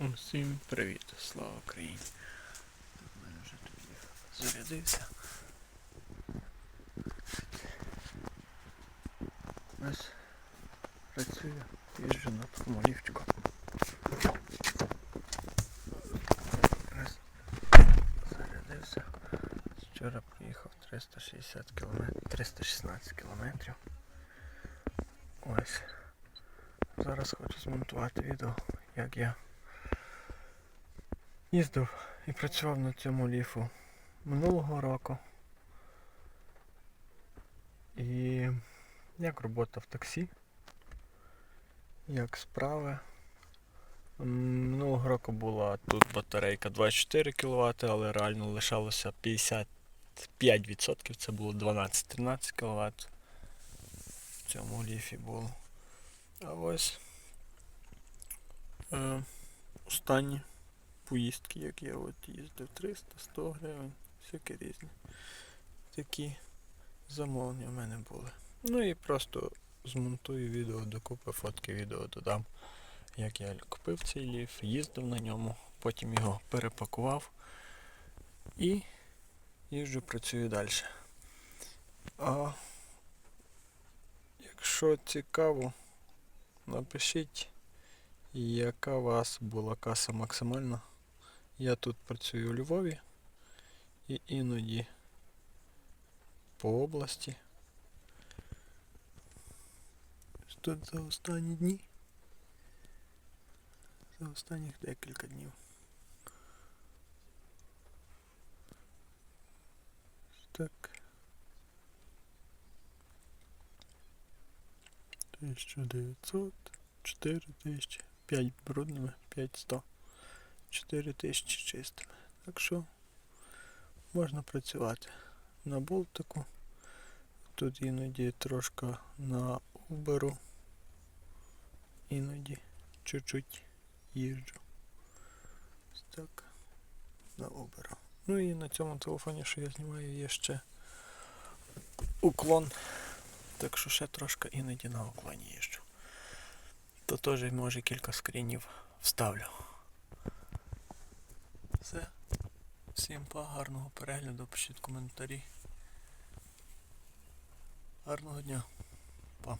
Усім привіт, слава Україні. В мене вже є зарядився. Ось працюю, їжджу на такому ліфтику. Раз зарядився. Вчора проїхав 360 км, 316 кілометрів. Ось. Зараз хочу змонтувати відео, як я їздив і працював на цьому ліфу минулого року. І як робота в таксі, як справи. Минулого року була тут батарейка 24 кВт, але реально лишалося 55%, це було 12-13 кВт. В цьому ліфі було. А ось е, останні поїздки, як я от їздив 300-100 гривень, всякі різні. Такі замовлення в мене були. Ну і просто змонтую відео докупи, фотки відео додам, як я купив цей ліф, їздив на ньому, потім його перепакував і їжджу, працюю далі. А якщо цікаво, напишіть, яка у вас була каса максимальна. Я тут працюю у Львові і іноді по області. Тут за останні дні. За останніх декілька днів. Так. 1900, 4000, 5 брудними, 5100. 4 тисячі чистими. Так що можна працювати на болтику. Тут іноді трошки на Uber, іноді чуть-чуть їжджу. Так. На Uber. Ну і на цьому телефоні, що я знімаю, є ще уклон. Так що ще трошки іноді на уклоні їжджу. То теж може кілька скрінів вставлю. Все. Всім па, гарного перегляду, пишіть коментарі. Гарного дня. Па.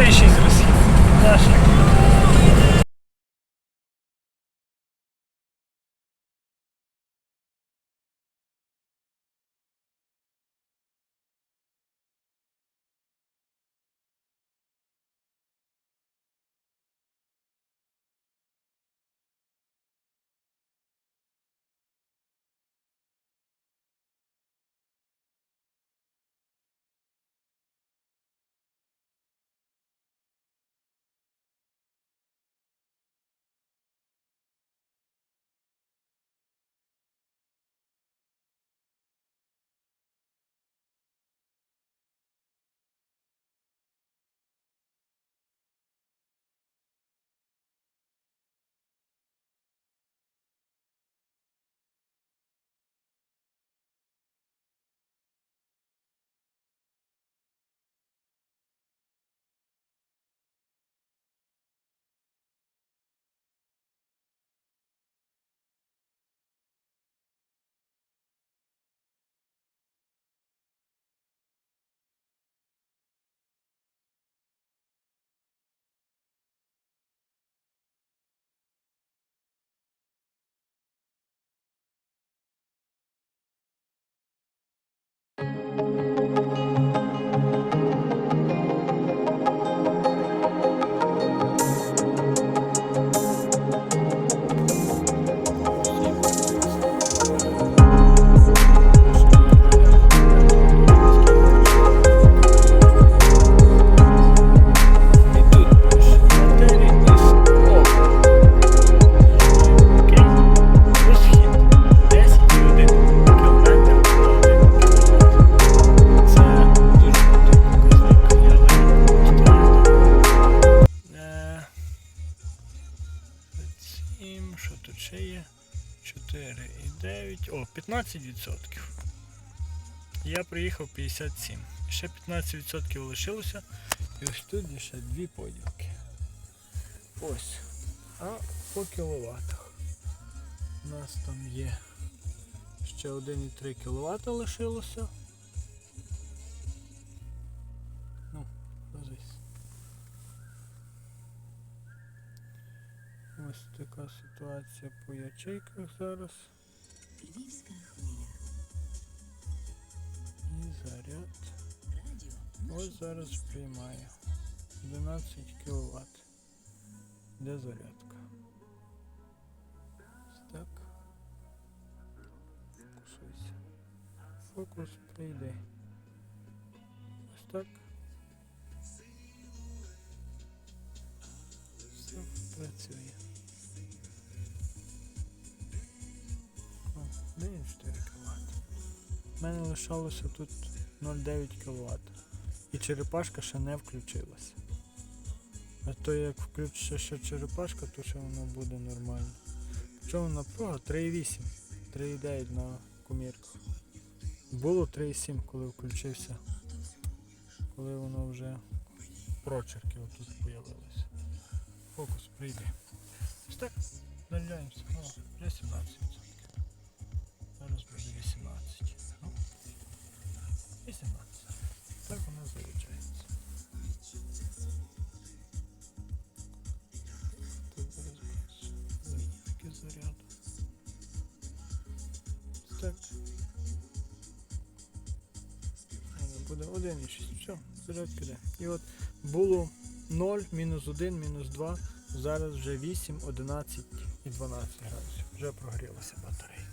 Чотири і шість розхід. Я приїхав 57. Ще 15% лишилося. І ось тут ще дві поділки. Ось. А по кіловатах. У нас там є ще 1,3 кВт лишилося. Ну, розись. Ось така ситуація по ячейках зараз. Львівська Ось зараз приймає. 12 кВт. Де зарядка? Так. Фокусуйся. Фокус прийде. Ось так. Все працює. О, 1,4 кВт. У мене лишалося тут 0,9 кВт. І черепашка ще не включилася. А то як включиться ще черепашка, то ще воно буде нормально. Чому напруга? 3,8, 3,9 на комірках. Було 3,7, коли включився. Коли воно вже прочерки отут з'явилися. Фокус прийде. Ось так, наляємося. Вже 17. Зараз буде 18. Ну, 18. Так. Тут зараз буде таке заряд. Так. Буде 1,6. Все, заряд піде. І от було 0, мінус 1, мінус 2. Зараз вже 8, 11 і 12 градусів. Вже прогрілася батарея.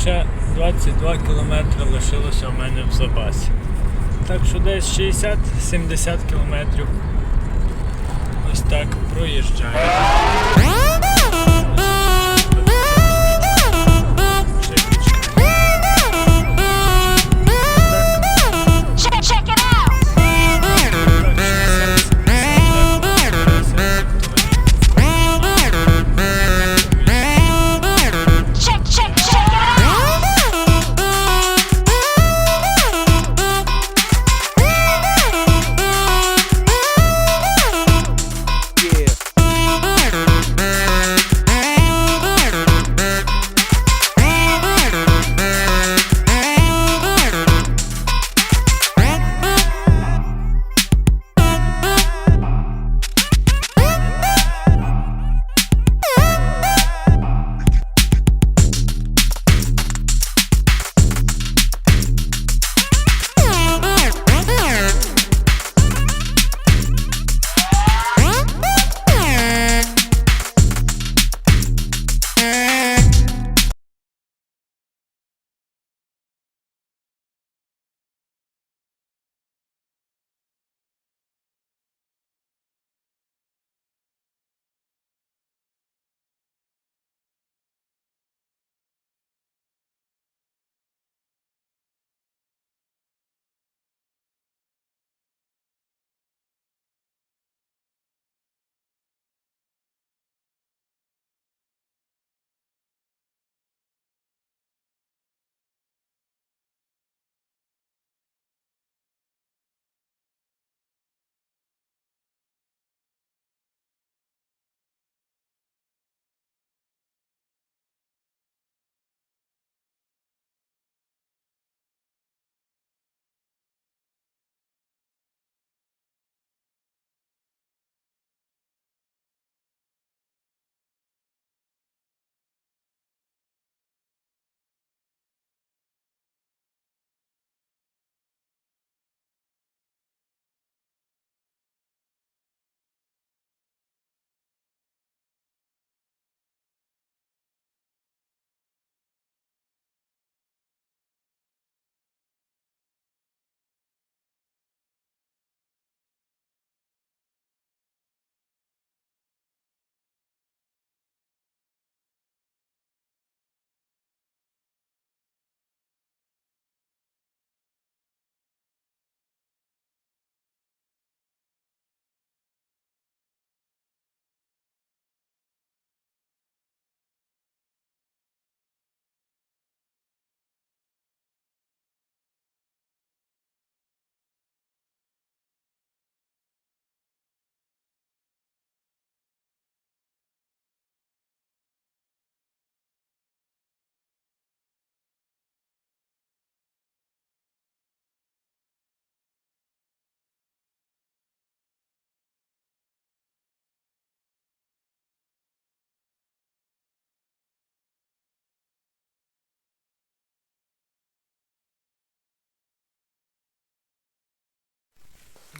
Ще 22 кілометри лишилося у мене в запасі. Так що десь 60-70 кілометрів ось так проїжджаю.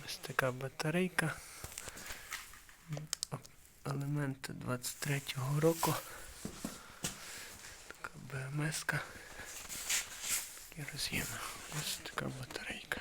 Ось така батарейка. Елементи 23-го року. Така БМС-ка. Такі роз'єми. Ось така батарейка.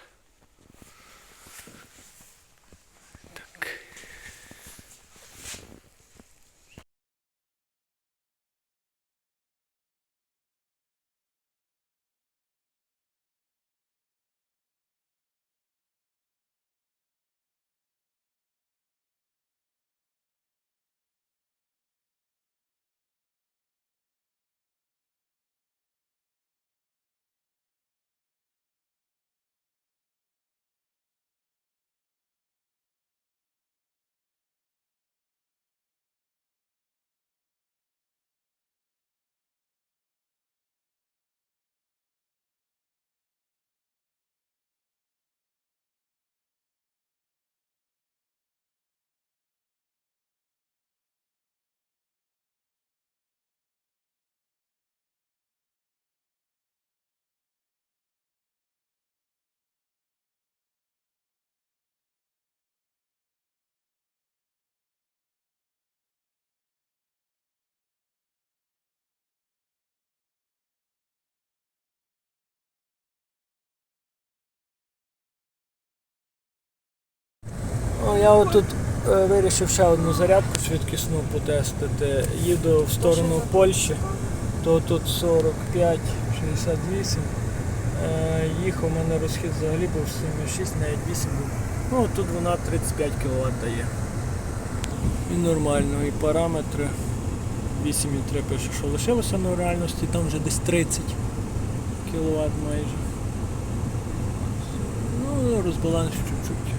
Я отут е, вирішив ще одну зарядку швидкісну потестити. Їду в сторону Польщі, то тут 45, 68. Е, їхав, у мене розхід взагалі був 7,6, навіть 8 був. Ну, тут вона 35 кВт дає. І нормально, і параметри 8,3 пише, що лишилося, в реальності там вже десь 30 кВт майже. Ну, розбаланс чуть-чуть.